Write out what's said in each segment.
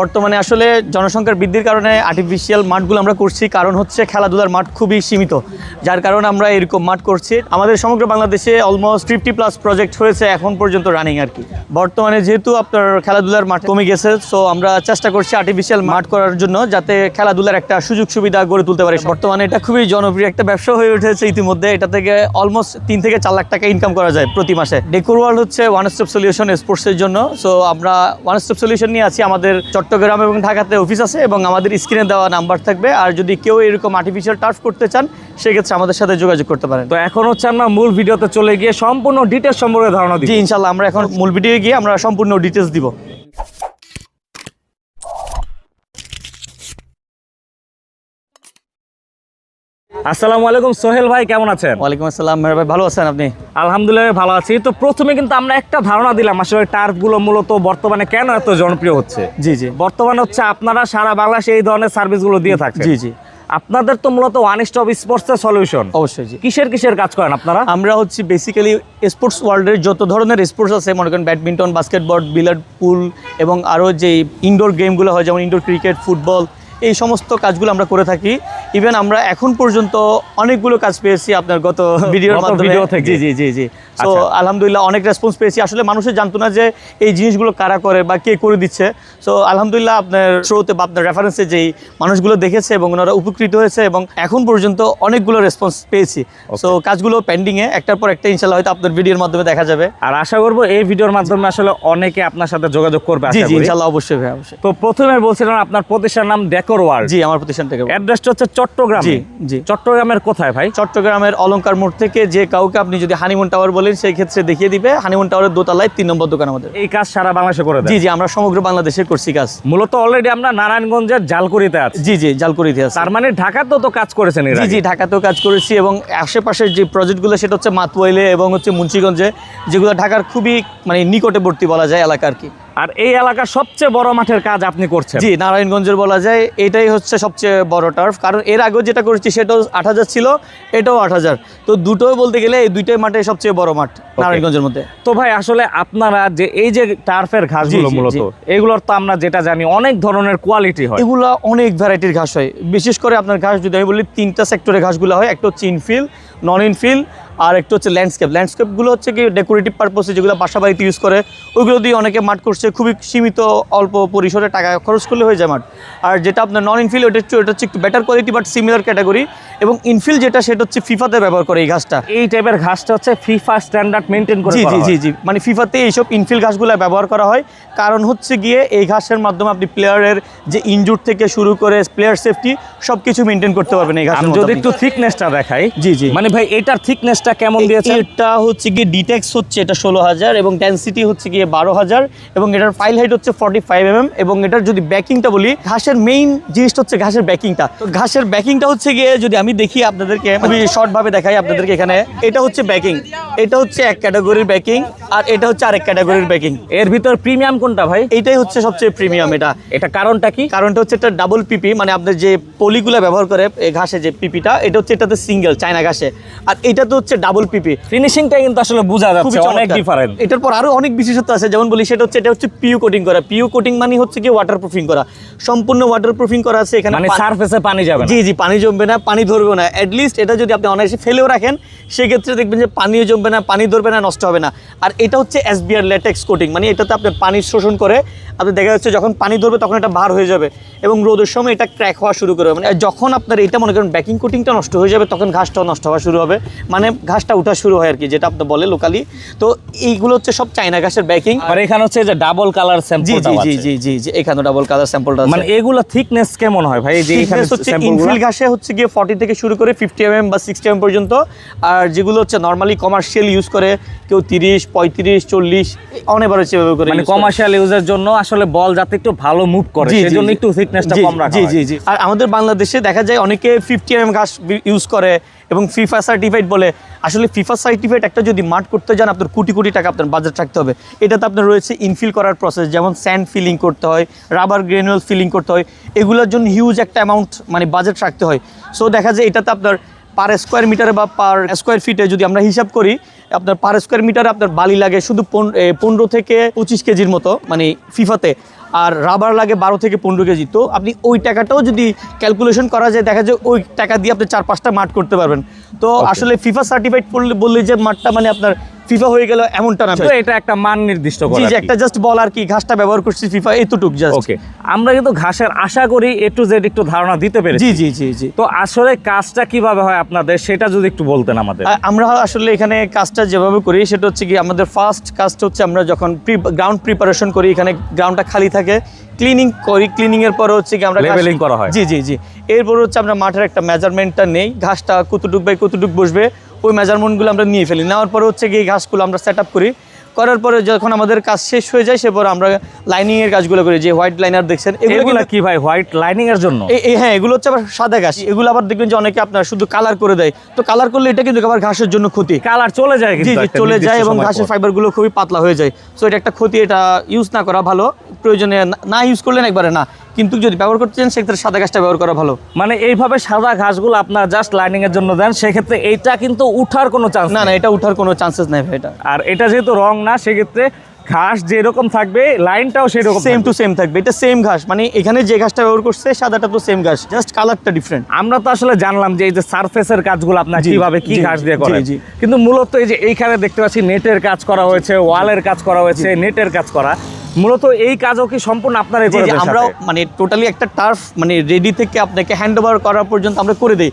বর্তমানে আসলে জনসংখ্যার বৃদ্ধির কারণে আর্টিফিশিয়াল মাঠগুলো আমরা করছি। কারণ হচ্ছে খেলাধুলার মাঠ খুবই সীমিত, যার কারণে আমরা এরকম মাঠ করছি। আমাদের সমগ্র বাংলাদেশে অলমোস্ট ফিফটি প্লাস প্রজেক্ট হয়েছে এখন পর্যন্ত রানিং আর কি। বর্তমানে যেহেতু আপনার খেলাধুলার মাঠ কমে গেছে সো আমরা চেষ্টা করছি আর্টিফিশিয়াল মাঠ করার জন্য যাতে খেলাধুলার একটা সুযোগ সুবিধা গড়ে তুলতে পারে। বর্তমানে এটা খুবই জনপ্রিয় একটা ব্যবসা হয়ে উঠেছে ইতিমধ্যে। এটা থেকে অলমোস্ট তিন থেকে চার লাখ টাকা ইনকাম করা যায় প্রতি মাসে। ডেকোর ওয়ার্ল্ড হচ্ছে ওয়ান স্টপ সলিউশন স্পোর্টসের জন্য। সো আমরা ওয়ান স্টপ সলিউশন নিয়ে আছি। আমাদের চট্টগ্রাম এবং ঢাকাতে অফিস আছে এবং আমাদের স্ক্রিনে দেওয়া নাম্বার থাকবে। আর যদি কেউ এরকম আর্টিফিশিয়াল টার্ফ করতে চান সেক্ষেত্রে আমাদের সাথে যোগাযোগ করতে পারেন। তো এখন হচ্ছে আমরা মূল ভিডিওতে চলে গিয়ে সম্পূর্ণ ডিটেলস সম্পর্কে ধারণা দিই ইনশাল্লাহ আমরা এখন মূল ভিডিও গিয়ে আমরা সম্পূর্ণ ডিটেলস দিব। আসসালামু আলাইকুম সোহেল ভাই কেমন আছেন? ওয়ালাইকুম আসসালাম মেহর ভাই ভালো আছেন আপনি? আলহামদুলিল্লাহ ভালো আছি। তো প্রথমে কিন্তু আমরা একটা ধারণা দিলাম আসলে টার্ফগুলো মূলত বর্তমানে কেন এত জনপ্রিয় হচ্ছে? জি জি। বর্তমানে হচ্ছে আপনারা সারা বাংলাদেশে এই ধরনের সার্ভিসগুলো দিয়ে থাকছেন জি জি। আপনাদের তো মূলত ওয়ান স্টপ স্পোর্টসের সলিউশন অবশ্যই জি। কিসের কিসের কাজ করেন আপনারা? আমরা হচ্ছে বেসিক্যালি স্পোর্টস ওয়ার্ল্ডের যত ধরনের স্পোর্টস আছে মনে করেন ব্যাডমিন্টন বাস্কেটবল বিলার্ড পুল এবং আরও যে ইনডোর গেমগুলো হয় যেমন ইনডোর ক্রিকেট ফুটবল এই সমস্ত কাজগুলো আমরা করে থাকি। ইভেন আমরা এখন পর্যন্ত অনেকগুলো কাজ পেয়েছি আপনার গত ভিডিওর মাধ্যমে। জি জি জি জি। তো আচ্ছা। আলহামদুলিল্লাহ অনেক রেসপন্স পেয়েছি। আসলে মানুষের জানতো না যে এই জিনিসগুলো কারা করে বা কে করে দিচ্ছে। সো আলহামদুলিল্লাহ আপনার থ্রোতে বা আপনার রেফারেন্সে যেই মানুষগুলো দেখেছে এবং ওনারা উপকৃত হয়েছে এবং এখন পর্যন্ত অনেকগুলো রেসপন্স পেয়েছি। সো কাজগুলো পেন্ডিংয়ে একটার পর একটা ইনশাল্লাহ হয়তো আপনার ভিডিওর মাধ্যমে দেখা যাবে। আর আশা করব এই ভিডিওর মাধ্যমে আসলে অনেকে আপনার সাথে যোগাযোগ করবে জি জি ইনশাল্লাহ অবশ্যই ভাই অবশ্যই। তো প্রথমে বলছিলাম আপনার প্রতিষ্ঠানের নাম ডেকোর ওয়ার্ল্ড জি আমার প্রতিষ্ঠান থেকে। অ্যাড্রেসটা হচ্ছে চট্টগ্রাম? জি। চট্টগ্রামের কোথায় ভাই? চট্টগ্রামের অলংকার মোড় থেকে যে কাউকে আপনি যদি হানিমুন টাওয়ার বলেন সেই ক্ষেত্রে দেখিয়ে দিবে। হানিমুন টাওয়ারের দোতলায় তিন নম্বর দোকান আমাদের। এই কাজ সারা বাংলাদেশে করে জি জি আমরা সমগ্র বাংলাদেশে করছি কাজ। মূলত অলরেডি আমরা নারায়ণগঞ্জের জালকুড়িতে আছি। জি জি জালকুড়িতে আছে। তার মানে ঢাকাতেও তো কাজ করেছেন জি জি ঢাকাতেও কাজ করেছি এবং আশেপাশের যে প্রজেক্টগুলো সেটা হচ্ছে মাতওয়াইলে এবং হচ্ছে মুন্সিগঞ্জে যেগুলো ঢাকার খুবই মানে নিকটবর্তী বলা যায় এলাকা আর কি। আর এই এলাকার সবচেয়ে বড় মাঠের কাজ আপনি করছেন। জি নারায়ণগঞ্জের বলা যায় এটাই হচ্ছে সবচেয়ে বড় টার্ফ কারণ এর আগেও যেটা করেছি সেটাও আট হাজার ছিল এটাও আট হাজার। তো দুটোই বলতে গেলে এই দুইটাই মাঠে সবচেয়ে বড় মাঠ নারায়ণগঞ্জের মধ্যে। তো ভাই আসলে আপনারা যে এই যে টার্ফের ঘাসগুলো জি, মূলত এগুলোর তো আমরা যেটা জানি অনেক ধরনের কোয়ালিটি হয়। এগুলো অনেক ভ্যারাইটির ঘাস হয়। বিশেষ করে আপনার ঘাস যদি আমি বলি তিনটা সেক্টরে ঘাসগুলো হয় একটা হচ্ছে ইনফিল নন ইনফিল আর একটা হচ্ছে ল্যান্ডস্কেপ ল্যান্ডস্কেপগুলো হচ্ছে কি ডেকোরেটিভ পারপোসে যেগুলো বাসা বাড়িতে ইউজ করে ওইগুলো দিয়ে অনেকে মাঠ করছে খুবই সীমিত অল্প পরিসরে টাকা খরচ করলে হয়ে যায় মাঠ আর যেটা আপনার নন ইনফিল ওটা হচ্ছে ওটা হচ্ছে একটু better quality but similar category এবং ইনফিল যেটা সেটা হচ্ছে ফিফাতে ব্যবহার করে এই ঘাসটা এই টাইপের ঘাসটা হচ্ছে ফিফা স্ট্যান্ডার্ড মেনটেন করে জি জি জি হয়। জি মানে ফিফাতে এইসব ইনফিল ঘাসগুলো ব্যবহার করা হয় কারণ হচ্ছে গিয়ে এই ঘাসের মাধ্যমে আপনি প্লেয়ারের যে ইনজুর থেকে শুরু করে প্লেয়ার সেফটি সব কিছু মেনটেন করতে পারবেন এই ঘাস যদি। একটু থিকনেসটা দেখাই জি, জি। মানে ভাই এটার থিকনেসটা কেমন দিয়েছে এটা হচ্ছে গিয়ে ডিটেক্স হচ্ছে এটা ষোলো হাজার এবং ডেন্সিটি হচ্ছে গিয়ে বারো হাজার এবং এটার ফাইল হাইট হচ্ছে ফর্টি ফাইভ এম এবং এটার যদি ব্যাকিংটা বলি ঘাসের মেইন জিনিসটা হচ্ছে ঘাসের ব্যাকিংটা তো ঘাসের ব্যাকিংটা হচ্ছে গিয়ে যদি আমি দেখি আপনাদেরকে খুবই শর্ট ভাবে দেখাই আপনাদেরকে এখানে এটা হচ্ছে ব্যাকিং এটা হচ্ছে এক ক্যাটাগরির ব্যাকিং আর এটা হচ্ছে আরেক ক্যাটাগরির ব্যাকিং এর ভিতর প্রিমিয়াম কোনটা ভাই? এটাই হচ্ছে সবচেয়ে প্রিমিয়াম এটা। এটা কারণটা কি? কারণটা হচ্ছে এটা ডাবল পিপি মানে আপনার যে পলিগুলো ব্যবহার করে এই ঘাসে যে পিপিটা এটা হচ্ছে এটাতে সিঙ্গেল চায়না ঘাসে। আর এটাতে হচ্ছে ডাবল পিপি ফিনিশিংটা কিন্তু আসলে বোঝা যাচ্ছে অনেক ডিফারেন্ট এটার পর আরও অনেক বিশেষত্ব আছে যেমন বলি সেটা হচ্ছে এটা হচ্ছে পিউ কোটিং করা। পিউ কোটিং মানে হচ্ছে কি ওয়াটার প্রুফিং করা। সম্পূর্ণ ওয়াটার প্রুফিং করা আছে এখানে। মানে সারফেসে পানি যাবে না। জি জি পানি জমবে না পানি ধরবে না। অ্যাটলিস্ট এটা যদি আপনি অনায়াসে ফেলেও রাখেন সেক্ষেত্রে দেখবেন যে পানিও জমবে না পানি ধরবে না নষ্ট হবে না। আর এটা হচ্ছে এসবিআর ল্যাটেক্স কোটিং মানে এটাতে আপনার পানি শোষণ করে আপনি দেখা যাচ্ছে যখন পানি ধরবে তখন এটা বার হয়ে যাবে এবং রোদের সময় এটা ক্র্যাক হওয়া শুরু করবে। মানে যখন আপনার এটা মনে করেন ব্যাকিং কোটিংটা নষ্ট হয়ে যাবে তখন ঘাসটাও নষ্ট হওয়া শুরু হবে। মানে ঘাসটা উঠা শুরু হয় আর কি যেটা আপনি বলে লোকালি তো এইগুলো হচ্ছে সব চায়না ঘাসের ব্যাকিং আর এখানে হচ্ছে যে ডাবল কালার জি স্যাম্পলটা জি জি জি জি জি এখানে ডাবল কালার স্যাম্পলটা মানে এগুলো থিকনেস কেমন হয় ভাই? এই যে এখানে হচ্ছে ইনফিল ঘাসে হচ্ছে গিয়ে ফর্টি থেকে শুরু করে ফিফটি এম বা সিক্সটি এম পর্যন্ত। আর যেগুলো হচ্ছে নর্মালি কমার্শিয়াল ইউজ করে কেউ তিরিশ পঁয়ত্রিশ চল্লিশ অনেক বার হচ্ছে এভাবে করে মানে কমার্শিয়াল ইউজের জন্য আসলে বল যাতে একটু ভালো মুভ করে সেজন্য একটু থিকনেসটা কম রাখা জি জি জি। আর আমাদের বাংলাদেশে দেখা যায় অনেকে ফিফটি এম ঘাস ইউজ করে এবং ফিফা সার্টিফাইড বলে, আসলে ফিফা সার্টিফাইড একটা যদি মাঠ করতে যান, আপনার কোটি কোটি টাকা আপনার বাজেট রাখতে হবে। এটাতে আপনার রয়েছে ইনফিল করার প্রসেস যেমন স্যান্ড ফিলিং করতে হয় রাবার গ্রেনুয়াল ফিলিং করতে হয়, এগুলোর জন্য হিউজ একটা অ্যামাউন্ট মানে বাজেট রাখতে হয়। সো দেখা যায় এটাতে আপনার পার স্কোয়ার মিটারে বা পার স্কোয়ার ফিটে যদি আমরা হিসাব করি, আপনার পার স্কোয়ার মিটারে আপনার বালি লাগে শুধু পনেরো থেকে পঁচিশ কেজির মতো মানে ফিফাতে আর রাবার লাগে বারো থেকে পনেরো কেজি। তো আপনি ওই টাকাটাও যদি ক্যালকুলেশন করা যায় দেখা যায় ওই টাকা দিয়ে আপনি চার পাঁচটা মাঠ করতে পারবেন। তো আসলে ফিফা সার্টিফাইড করলে বললে যে মাঠটা মানে আপনার ফিফা হয়ে গেল এমনটা না এটা একটা মান নির্দিষ্ট জি করা জি একটা জাস্ট বল আর কি ঘাসটা ব্যবহার করছি ফিফা এতটুক জাস্ট ওকে আমরা কিন্তু ঘাসের আশা করি এ টু জেড একটু ধারণা দিতে পেরেছি। জি জি জি জি। তো আসলে কাজটা কীভাবে হয় আপনাদের সেটা যদি একটু বলতেন আমাদের। আমরা আসলে এখানে কাজটা যেভাবে করি সেটা হচ্ছে কি আমাদের ফার্স্ট কাজটা হচ্ছে আমরা যখন গ্রাউন্ড প্রিপারেশন করি এখানে গ্রাউন্ডটা খালি থাকে ক্লিনিং করি ক্লিনিং এর পরে হচ্ছে কি আমরা Leveling করা হয়। জি জি জি। এরপর হচ্ছে আমরা মাঠের একটা মেজারমেন্টটা নেই ঘাসটা কতটুক বাই কতটুক বসবে ওই মেজারমেন্টগুলো আমরা নিয়ে ফেলি। নেওয়ার পরে হচ্ছে এই ঘাসগুলো আমরা সেট করি। করার পরে যখন আমাদের কাজ শেষ হয়ে যায় সেপর আমরা লাইনিং এর কাজগুলো করি। যে হোয়াইট লাইনার দেখছেন এগুলো কি ভাই হোয়াইট লাইনিং এর জন্য? এই- হ্যাঁ এগুলো হচ্ছে আবার সাদা ঘাস। এগুলো আবার দেখবেন যে অনেকে আপনার শুধু কালার করে দেয়। তো কালার করলে এটা কিন্তু আবার ঘাসের জন্য ক্ষতি। কালার চলে যায় জি চলে যায় এবং ঘাসের। ফাইবারগুলো খুবই পাতলা হয়ে যায়। সো এটা একটা ক্ষতি এটা ইউজ না করা ভালো। প্রয়োজনে না- না ইউজ করলেন একবারে না। কিন্তু যদি ব্যবহার করতে চান সেক্ষেত্রে সাদা ঘাসটা ব্যবহার করা ভালো। মানে এইভাবে সাদা ঘাসগুলো আপনার জাস্ট লাইনিং এর জন্য দেন সেক্ষেত্রে এইটা কিন্তু উঠার কোনো চান্স না না এটা উঠার কোনো চান্সেস নাই ভাই এটা। আর এটা যেহেতু রং না সেক্ষেত্রে ঘাস যেরকম থাকবে লাইনটাও সেরকম সেম টু সেম থাকবে এটা সেম ঘাস। মানে এখানে যে ঘাসটা ব্যবহার করছে সাদাটা তো সেম ঘাস জাস্ট কালারটা ডিফারেন্ট আমরা তো আসলে জানলাম যে এই যে সারফেসের কাজগুলো আপনার কীভাবে কি ঘাস দিয়ে করেন। কিন্তু মূলত এই যে এইখানে দেখতে পাচ্ছি নেটের কাজ করা হয়েছে ওয়ালের কাজ করা হয়েছে নেটের কাজ করা। মূলত এই কাজও কি সম্পূর্ণ আপনারাই করে আমরা দেন আমরাও মানে টোটালি একটা টার্ফ মানে রেডি থেকে আপনাকে হ্যান্ড ওভার করা পর্যন্ত আমরা করে দেই।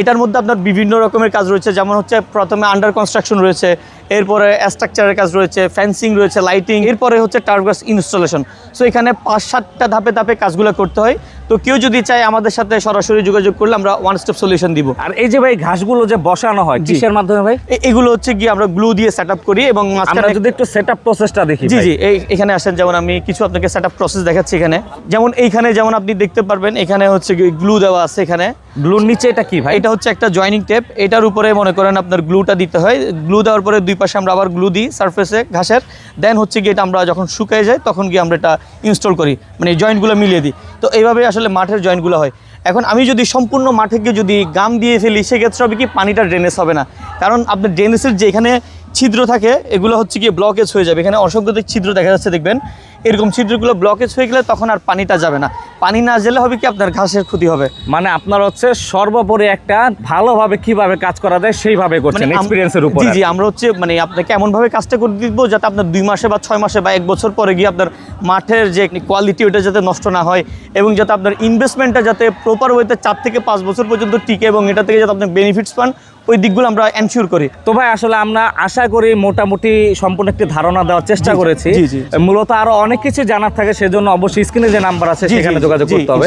এটার মধ্যে আপনার বিভিন্ন রকমের কাজ রয়েছে যেমন হচ্ছে প্রথমে আন্ডার কনস্ট্রাকশন রয়েছে এরপরে স্ট্রাকচারের কাজ রয়েছে ফ্যান্সিং রয়েছে লাইটিং এরপরে হচ্ছে টার্গাস ইনস্টলেশন সো এখানে পাঁচ সাতটা ধাপে ধাপে কাজগুলো করতে হয়। তো কেউ যদি চায় আমাদের সাথে সরাসরি যোগাযোগ করলে আমরা ওয়ান স্টেপ সলিউশন দিব। আর এই যে ভাই ঘাসগুলো যে বসানো হয়। কিসের মাধ্যমে ভাই? এগুলো হচ্ছে গিয়ে আমরা গ্লু দিয়ে সেট আপ করি এবং আমরা যদি একটু সেটআপ প্রসেসটা দেখি জি জি এই এখানে আসেন যেমন আমি কিছু আপনাকে সেট প্রসেস দেখাচ্ছি এখানে। যেমন এইখানে যেমন আপনি দেখতে পারবেন এখানে হচ্ছে গ্লু দেওয়া আছে এখানে। গ্লুর নিচে এটা কি ভাই? এটা হচ্ছে একটা জয়নিং টেপ এটার উপরে মনে করেন আপনার গ্লুটা দিতে হয়। গ্লু দেওয়ার পরে দুই পাশে আমরা আবার গ্লু দিই সারফেসে ঘাসের। দেন হচ্ছে গিয়ে এটা আমরা যখন শুকিয়ে যায় তখন গিয়ে আমরা এটা ইনস্টল করি। মানে জয়েন্টগুলো মিলিয়ে দিই। তো এইভাবে আসলে মাঠের জয়েন্টগুলো হয়। এখন আমি যদি সম্পূর্ণ মাঠে গিয়ে যদি গাম দিয়ে ফেলি, সেক্ষেত্রে হবে কি পানিটা ড্রেনেজ হবে না। কারণ আপনার ড্রেনেজের যে এখানে ছিদ্র থাকে, এগুলো হচ্ছে কি ব্লকেজ হয়ে যাবে। এখানে অসংখ্য ছিদ্র দেখা যাচ্ছে, দেখবেন। এরকম ছিদ্রগুলো ব্লকেজ হয়ে গেলে তখন আর পানিটা যাবে না। পানি না গেলে হবে কি? আপনার ঘাসের ক্ষতি হবে। মানে আপনার হচ্ছে সর্বোপরি একটা ভালোভাবে কীভাবে কাজ করা যায় সেইভাবে করছেন মানে এক্সপিরিয়েন্সের উপর জি জি আমরা হচ্ছে মানে আপনাকে এমন ভাবে কাজটা করে দিব যাতে আপনার দুই মাসে বা ছয় মাসে বা এক বছর পরে গিয়ে আপনার মাঠের যে কোয়ালিটি ওটা যাতে নষ্ট না হয় এবং যাতে আপনার ইনভেস্টমেন্টটা যাতে প্রপার ওয়েতে চার থেকে পাঁচ বছর পর্যন্ত টিকে এবং এটা থেকে যাতে আপনি বেনিফিটস পান। ওই দিকগুলো আমরা এনশিওর করি। তো ভাই আসলে আমরা আশা করি মোটামুটি সম্পূর্ণ একটি ধারণা দেওয়ার চেষ্টা করেছি। মূলত আরও অনেক কিছু জানার থাকে সেজন্য অবশ্যই স্ক্রিনে যে নাম্বার আছে সেখানে যোগাযোগ করতে হবে।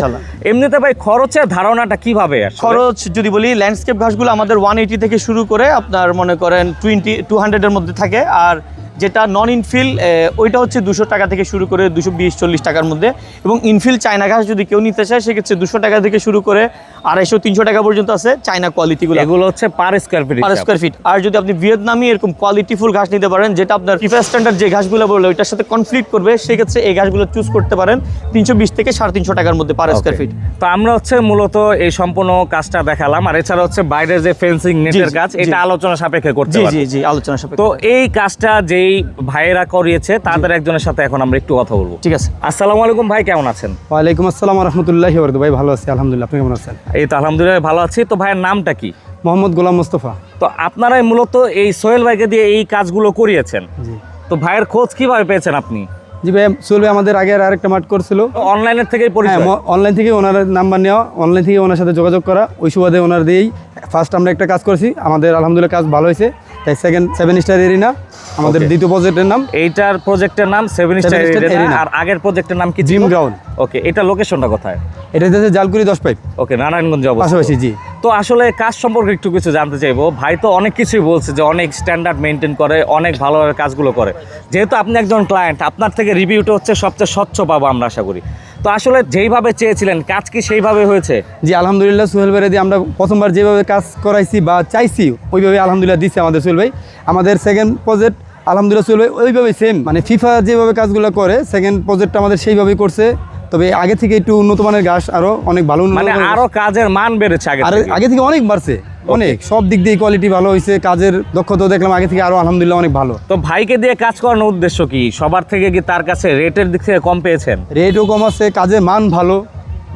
এমনিতে ভাই খরচের ধারণাটা কীভাবে খরচ যদি বলি ল্যান্ডস্কেপ ঘাসগুলো আমাদের ওয়ান এইটি থেকে শুরু করে আপনার মনে করেন টোয়েন্টি টু হান্ড্রেডের মধ্যে থাকে। আর যেটা নন ইনফিল ওইটা হচ্ছে দুশো টাকা থেকে শুরু করে দুশো বিশ চল্লিশ টাকার মধ্যে। এবং ইনফিল চায়না ঘাস যদি কেউ নিতে চায় সেক্ষেত্রে দুশো টাকা থেকে শুরু করে আড়াইশো তিনশো টাকা পর্যন্ত আছে চায়না কোয়ালিটিগুলো এগুলো হচ্ছে per square feet per square feet আর যদি আপনি ভিয়েতনামি এরকম কোয়ালিটিফুল ঘাস নিতে পারেন যেটা আপনার ফিফা স্ট্যান্ডার্ড যে ঘাসগুলো বলল ওইটার সাথে কনফ্লিক্ট করবে সেক্ষেত্রে এই ঘাসগুলো চুজ করতে পারেন তিনশো বিশ থেকে সাড়ে তিনশো টাকার মধ্যে পার স্কোয়ার ফিট তো আমরা হচ্ছে মূলত এই সম্পূর্ণ কাজটা দেখালাম। আর এছাড়া হচ্ছে বাইরের যে ফেন্সিং নেটের কাজ এটা আলোচনা সাপেক্ষে করতে জি জি জি আলোচনা সাপেক্ষে। তো এই কাজটা যেই ভাইয়েরা করিয়েছে তাদের একজনের সাথে এখন আমরা একটু কথা বলব। ঠিক আছে। আসসালামু আলাইকুম ভাই কেমন আছেন? ওয়ালাইকুম আসসালাম রহমতুল্লাহ ভাই ভালো আছি আলহামদুলিল্লাহ। আপনি কেমন আছেন? এই তো আলহামদুলিল্লাহ ভালো আছি। তো ভাইয়ের নামটা কি? মোহাম্মদ গোলাম মোস্তফা। তো আপনারাই মূলত এই সোহেল ভাইকে দিয়ে এই কাজগুলো করিয়েছেন। জি। তো ভাইয়ের খোঁজ কীভাবে পেয়েছেন আপনি? জি ভাই সোহেল ভাই আমাদের আগে আরেকটা মাঠ করছিল। অনলাইনের থেকেই হ্যাঁ পরিচয় অনলাইন থেকে ওনার নাম্বার নেওয়া অনলাইন থেকে ওনার সাথে যোগাযোগ করা। ওই সুবাদে ওনার দিয়েই ফার্স্ট আমরা একটা কাজ করছি। আমাদের আলহামদুলিল্লাহ কাজ ভালো হয়েছে। তাই সেকেন্ড সেভেন স্টার এরিনা আমাদের. দ্বিতীয় প্রজেক্টের নাম। এইটার প্রজেক্টের নাম সেভেন স্টার আর আগের প্রজেক্টের নাম কি জিম গ্রাউন্ড ওকে এটা লোকেশনটা কোথায়? এটা হচ্ছে জালকুড়ি দশ পাইপ ওকে নারায়ণগঞ্জ পাশাপাশি জি। তো আসলে কাজ সম্পর্কে একটু কিছু জানতে চাইব। ভাই তো অনেক কিছুই বলছে যে অনেক স্ট্যান্ডার্ড মেনটেন করে, অনেক ভালোভাবে কাজগুলো করে। যেহেতু আপনি একজন ক্লায়েন্ট আপনার থেকে রিভিউটা হচ্ছে সবচেয়ে স্বচ্ছ পাবো আমরা আশা করি। তো আসলে যেইভাবে চেয়েছিলেন, কাজ কি সেইভাবে হয়েছে? জি, আলহামদুলিল্লাহ, সোহেল ভাই দিয়ে আমরা প্রথমবার যেভাবে কাজ করাইছি বা চাইছি, ওইভাবে আলহামদুলিল্লাহ দিচ্ছে আমাদের সোহেল ভাই। আমাদের সেকেন্ড প্রজেক্ট আলহামদুলিল্লাহ, সোহেল ভাই, ওইভাবে সেম মানে ফিফা যেভাবে কাজগুলো করে সেকেন্ড প্রজেক্টটা আমাদের সেইভাবেই করছে। তবে আগে থেকে একটু উন্নত মানের ঘাস আরও অনেক ভালো মানে আরও কাজের মান বেড়েছে আগে আর আগে থেকে অনেক বাড়ছে অনেক। সব দিক দিয়ে কোয়ালিটি ভালো হয়েছে কাজের দক্ষতা দেখলাম আগে থেকে আরও আলহামদুলিল্লাহ অনেক ভালো। তো ভাইকে দিয়ে কাজ করানোর উদ্দেশ্য কি? সবার থেকে কি তার কাছে রেটের দিক থেকে কম পেয়েছেন? রেটও কম আছে কাজের মান ভালো।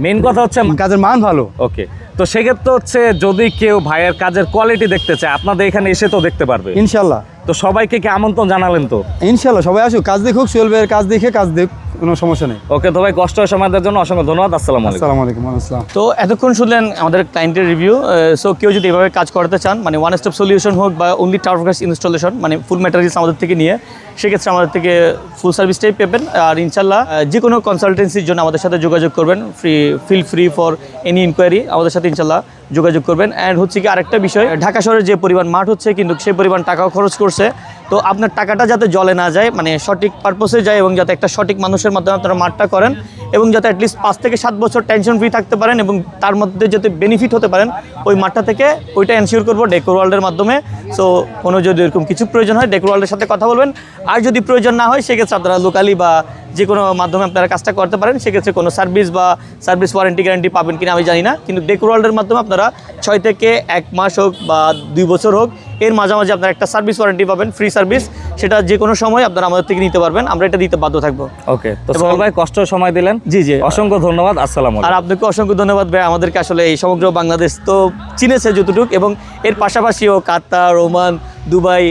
মেন কথা হচ্ছে কাজের মান ভালো। ওকে তো সেক্ষেত্রে হচ্ছে যদি কেউ ভাইয়ের কাজের কোয়ালিটি দেখতে চায় আপনাদের এখানে এসে তো দেখতে পারবে। ইনশাল্লাহ। তো সবাইকে কি আমন্ত্রণ জানালেন তো? ইনশাল্লাহ সবাই আসুক। কাজ দেখুক সোহেল ভাইয়ের কাজ দেখে কাজ দেখ কোনো সমস্যা নেই। ওকে তো ভাই কষ্ট সময় দেওয়ার জন্য অসংখ্য ধন্যবাদ আসসালামু আলাইকুম। আসসালামু আলাইকুম আসসালাম। তো এতক্ষণ শুনলেন আমাদের ক্লায়েন্টের রিভিউ সো কেউ যদি এভাবে কাজ করতে চান মানে ওয়ান স্টপ সলিউশন হোক বা অনলি টাওয়ার গ্যাস ইনস্টলেশন মানে ফুল ম্যাটেরিয়ালস আমাদের থেকে নিয়ে সেক্ষেত্রে আমাদের থেকে ফুল সার্ভিসটাই পেবেন। আর ইনশাল্লাহ যে কোনো কনসালটেন্সির জন্য আমাদের সাথে যোগাযোগ করবেন। Free feel free for any inquiry আমাদের সাথে ইনশাল্লাহ যোগাযোগ করবেন। অ্যান্ড হচ্ছে কি আরেকটা বিষয়, ঢাকা শহরের যে পরিমাণ মাঠ হচ্ছে, কিন্তু সেই পরিমাণ টাকাও খরচ করছে। তো আপনার টাকাটা যাতে জলে না যায় মানে সঠিক পারপোসে যায় এবং যাতে একটা সঠিক মানুষের মাধ্যমে আপনারা মাঠটা করেন এবং যাতে অ্যাটলিস্ট পাঁচ থেকে সাত বছর টেনশন ফ্রি থাকতে পারেন এবং তার মধ্যে যাতে বেনিফিট হতে পারেন, ওই মাঠটা থেকে ওইটা এনশিওর করব ডেকোর ওয়ার্ল্ডের মাধ্যমে। সো কোনো যদি এরকম কিছু প্রয়োজন হয় ডেকোর ওয়ার্ল্ডের সাথে কথা বলবেন। আর যদি প্রয়োজন না হয়, সেক্ষেত্রে আপনারা লোকালি বা যে কোনো মাধ্যমে আপনারা কাজটা করতে পারেন সেক্ষেত্রে কোনো সার্ভিস বা সার্ভিস ওয়ারেন্টি গ্যারান্টি পাবেন কিনা আমি জানি না। কিন্তু ডেকোর ওয়ার্ল্ডের মাধ্যমে আপনারা ছয় থেকে এক মাস হোক বা দুই বছর হোক এর মাঝামাঝি আপনারা একটা সার্ভিস ওয়ারেন্টি পাবেন ফ্রি সার্ভিস। সেটা যে কোনো সময় আপনারা আমাদের থেকে নিতে পারবেন আমরা এটা দিতে বাধ্য থাকব। ওকে তো ভাই কষ্ট সময় দিলেন। জি জি। অসংখ্য ধন্যবাদ আসসালাম আর আপনাকে অসংখ্য ধন্যবাদ ভাই আমাদেরকে আসলে এই সমগ্র বাংলাদেশ তো চিনেছে যতটুক এবং এর পাশাপাশিও Qatar Oman Dubai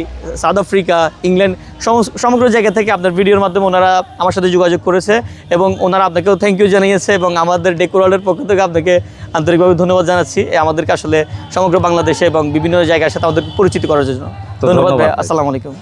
South Africa England সমগ্র জায়গা থেকে আপনার ভিডিওর মাধ্যমে ওনারা আমার সাথে যোগাযোগ করেছে এবং ওনারা আপনাকেও থ্যাংক ইউ জানিয়েছে এবং আমাদের ডেকোরালের পক্ষ থেকে আপনাকে আন্তরিকভাবে ধন্যবাদ জানাচ্ছি। আমাদেরকে আসলে সমগ্র বাংলাদেশে এবং বিভিন্ন জায়গার সাথে আমাদের পরিচিত করার জন্য। ধন্যবাদ ভাই। আসসালামু আলাইকুম।